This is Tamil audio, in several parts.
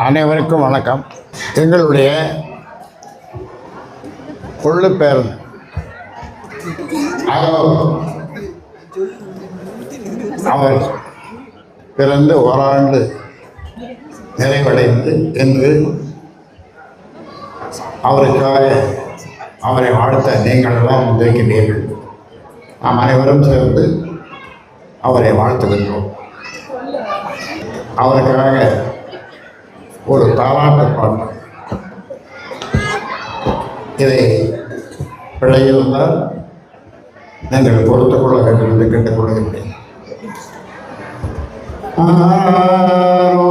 அனைவருக்கும் வணக்கம். எங்களுடைய கொள்ளு பேரன். அவர் பிறந்து ஓராண்டு நிறைவடைந்து என்று அவருக்காக அவரை வாழ்த்த நீங்கள் எல்லாம் நாம் அனைவரும் சேர்ந்து அவரை வாழ்த்துகின்றோம். அவருக்காக ஒரு தாலாட்டு பாட்டு. இதை பிழையிருந்தால் நீங்கள் பொறுத்துக்கொள்ள வேண்டும் என்று கேட்டுக்கொள்கின்றேன் ஆரோ.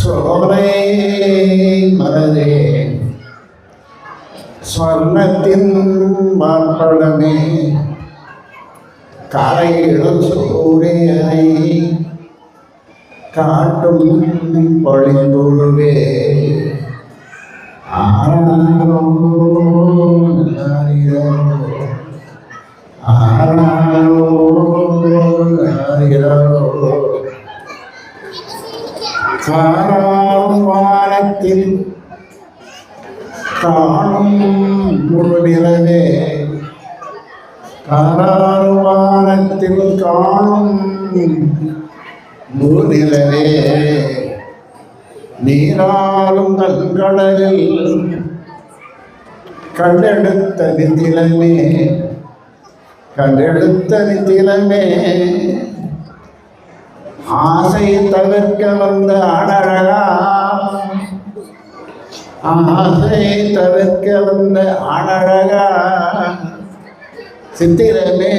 சோலை மலரே சொர்ணத்தின் மாப்பழமே காலையிலும் சூரியனை காட்டும் பொழிந்துருவே நேரத்தில் காணும் முழுநிலவே காரார் காணும் முழுநிலவே நீராலும் கண்கடலில் கண்டெடுத்த நித்திலமே கண்டெடுத்த நித்திலமே ஆசையை தவிர்க்க வந்த அழகா ஆசை தவிர்க்க வந்த அழகா சித்திரமே.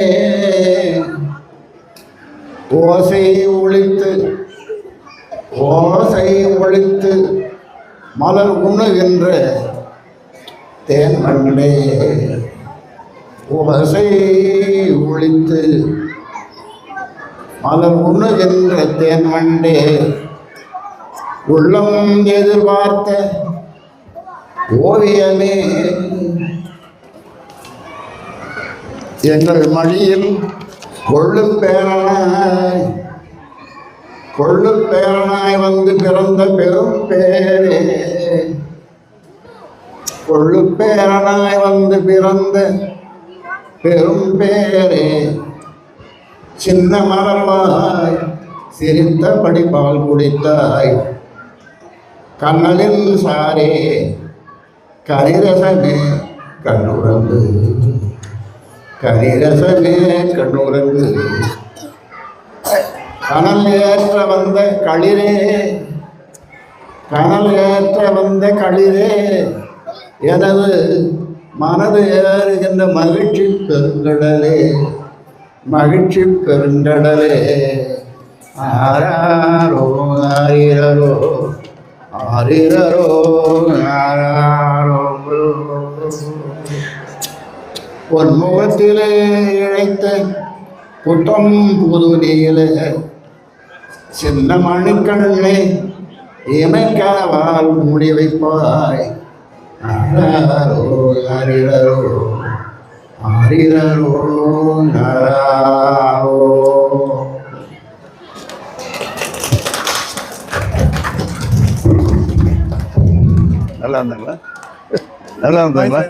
ஓசை ஒழித்து ஓசை ஒழித்து மலர் உண்ணுகின்ற தேன்மண்ணே. ஓசை ஒழித்து மலர் உண்ணுகின்ற தேன்மண்டே உள்ளம் எதிர்பார்த்த ஓவியமே எங்கள் மடியில் கொள்ளும் பேரனாய் கொள்ளும் பேரனாய் வந்து பிறந்த பெரும் பேரே. கொள்ளும் பேரனாய் வந்து பிறந்த பெரும் பேரே. சின்ன மலர்வாய் சிரித்த படிப்பால் குடித்தாய் கண்ணலின் சாரே. கரிரசமே கண்ணுறந்து கரிரசமே கண்ணுறந்து கனல் ஏற்ற வந்த களிரே. கனல் ஏற்ற வந்த களிரே. எனது மனது ஏறுகின்ற மகிழ்ச்சி பெருங்கடலே. மகிழ்ச்சி பெருங்கடலே. ஆராரோ ஆரிரரோ ஆரிரரோ ஆரா பொன்முகத்திலே இழைத்த புட்டம் புது நீல சின்ன மணிக்கண்ணே இமைக்கனவால் மூடி வைப்பாய். ஆராரோ ஆரிரரோ ஆரிரரோ நல்லா இருந்தாங்களா? நல்லா இருந்தாங்களா